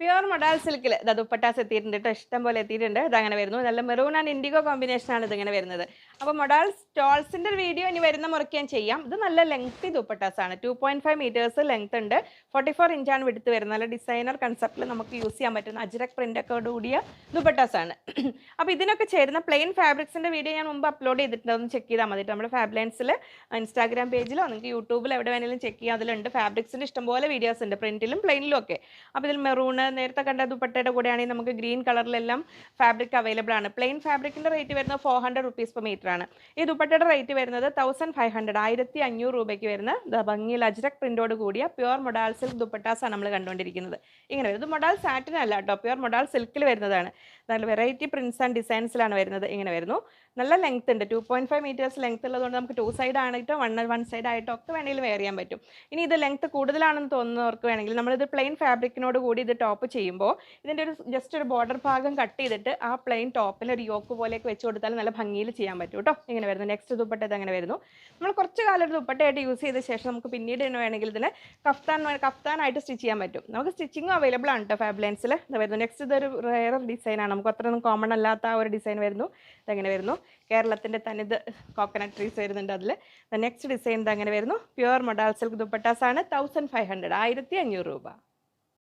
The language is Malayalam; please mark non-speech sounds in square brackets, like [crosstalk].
പ്യുവർ മൊഡാൽ സിൽക്കിൽ ഇത് ദുപ്പട്ടാസ് എത്തിയിട്ടുണ്ട് കേട്ടോ. ഇഷ്ടം പോലെ എത്തിയിട്ടുണ്ട്. ഇതങ്ങനെ വരുന്നു. നല്ല മെറൂൺ ആൻഡ് ഇൻഡിഗോ കോമ്പിനേഷൻ ആണ് ഇതിങ്ങനെ വരുന്നത്. അപ്പോൾ മൊഡാൽ സ്റ്റോൾസിന്റെ വീഡിയോ ഇനി വരുന്ന മുറയ്ക്ക് ഞാൻ ചെയ്യാം. ഇത് നല്ല ലെങ്ത്തി ആണ്. Two point five meters length ഉണ്ട്. ഫോർട്ടി ഫോർ ഇഞ്ചാണ് വിടുത്ത് വരുന്നത്. നല്ല ഡിസൈനർ കൺസെപ്റ്റിൽ നമുക്ക് യൂസ് ചെയ്യാൻ പറ്റുന്ന അജ്രക് പ്രിന്റ് ഒക്കെ കൂടിയ ദുപ്പട്ടാസ് ആണ്. [clears throat] അപ്പോൾ ഇതിനൊക്കെ ചേരുന്ന പ്ലെയിൻ ഫാബ്രിക്സിന്റെ വീഡിയോ ഞാൻ മുമ്പ് അപ്ലോഡ് ചെയ്തിട്ടുണ്ട്. ഒന്ന് ചെക്ക് ചെയ്താൽ മതി നമ്മുടെ ഫാബ്ലൈൻസിൽ ഇൻസ്റ്റാഗ്രാം പേജിലോ നിങ്ങൾക്ക് യൂട്യൂബിൽ എവിടെ വേണമെങ്കിലും ചെക്ക് ചെയ്യാം. അതിലുണ്ട്. ഫാബ്രിക്സിന്റെ ഇഷ്ടംപോലെ വീഡിയോസ് ഉണ്ട്. പ്രിന്റിലും പ്ലെയിനിലും ഒക്കെ. അപ്പോൾ ഇതിൽ മെറൂണ് നേരത്തെ കണ്ട ദുപ്പട്ടയുടെ കൂടെയാണെങ്കിൽ നമുക്ക് ഗ്രീൻ കളറിലെല്ലാം ഫാബ്രിക് അവൈലബിൾ ആണ്. പ്ലെയിൻ ഫാബ്രിക്കിന്റെ റേറ്റ് വരുന്നത് four hundred rupees per meter ആണ്. ഈ ദുപ്പട്ടയുടെ റേറ്റ് വരുന്നത് തൗസൻഡ് ഫൈവ് ഹൺഡ്രഡ് ആയിരത്തി അഞ്ഞൂറ് രൂപയ്ക്ക് വരുന്ന ഭംഗി ഭംഗിയിൽ അജ്രക് പ്രിന്റോട് കൂടിയ പ്യുവർ മൊഡാൽ സിൽക്ക് ദുപ്പട്ടാസ് ആണ് നമ്മൾ കണ്ടുകൊണ്ടിരിക്കുന്നത്. ഇങ്ങനെ വരുന്നത് മൊഡാൽ സാറ്റിൻ അല്ല കേട്ടോ. പ്യുവർ മൊഡാൽ സിൽക്കിൽ വരുന്നതാണ്. നല്ല വെറൈറ്റി പ്രിന്റ്സ് ആൻഡ് ഡിസൈൻസിലാണ് വരുന്നത്. ഇങ്ങനെ വരുന്നു. നല്ല ലെങ്ത് ഉണ്ട്. Two point five meters length ഉള്ളതുകൊണ്ട് നമുക്ക് ടു സൈഡ് ആയിട്ടോ വൺ വൺ സൈഡ് ആയിട്ടോ ഒക്കെ വേണമെങ്കിലും വെയർ ചെയ്യാൻ പറ്റും. ഇനി ഇത് ലെങ്ത് കൂടുതലാണെന്ന് തോന്നുന്നവർക്ക് വേണമെങ്കിൽ നമ്മളിത് പ്ലെയിൻ ഫാബ്രിക്കിനോട് കൂടി ഇത് ടോപ്പ് ചെയ്യുമ്പോൾ ഇതിന്റെ ഒരു ജസ്റ്റ് ഒരു ബോർഡർ ഭാഗം കട്ട് ചെയ്തിട്ട് ആ പ്ലെയിൻ ടോപ്പിൽ ഒരു യോക്ക് പോലെയൊക്കെ വെച്ച് കൊടുത്താൽ നല്ല ഭംഗിയിൽ ചെയ്യാൻ പറ്റും കേട്ടോ. ഇങ്ങനെ വരുന്നു. നെക്സ്റ്റ് ദുപ്പട്ട ഇത് അങ്ങനെ വരുന്നു. നമ്മൾ കുറച്ച് കാലം ഒരു ദുപ്പട്ടയായിട്ട് യൂസ് ചെയ്ത ശേഷം നമുക്ക് പിന്നീട് തന്നെ വേണമെങ്കിൽ ഇതിന് കഫ്താൻ കഫ്താനായിട്ട് സ്റ്റിച്ച് ചെയ്യാൻ പറ്റും. നമുക്ക് സ്റ്റിച്ചിങ്ങും അവൈലബിൾ ആണ് കേട്ടോ ഫാബ്ലൈൻസിൽ ഇത് വരുന്നു. നെക്സ്റ്റ് ഇതൊരു റയർ ഡിസൈനാണ് നമുക്ക് അത്രയൊന്നും കോമൺ അല്ലാത്ത ആ ഒരു ഡിസൈൻ വരുന്നു. ഇതങ്ങനെ വരുന്നു. കേരളത്തിന്റെ തനിത് കോക്കനട്ട് ട്രീസ് വരുന്നുണ്ട് അതിൽ നെക്സ്റ്റ് ഡിസൈൻ ഇതങ്ങനെ വരുന്നു. പ്യുവർ മൊഡാൽ സിൽക്ക് ദുപ്പട്ടാസ് ആണ്. തൗസൻഡ് ഫൈവ് ഹൺഡ്രഡ് ആയിരത്തി അഞ്ഞൂറ് രൂപ.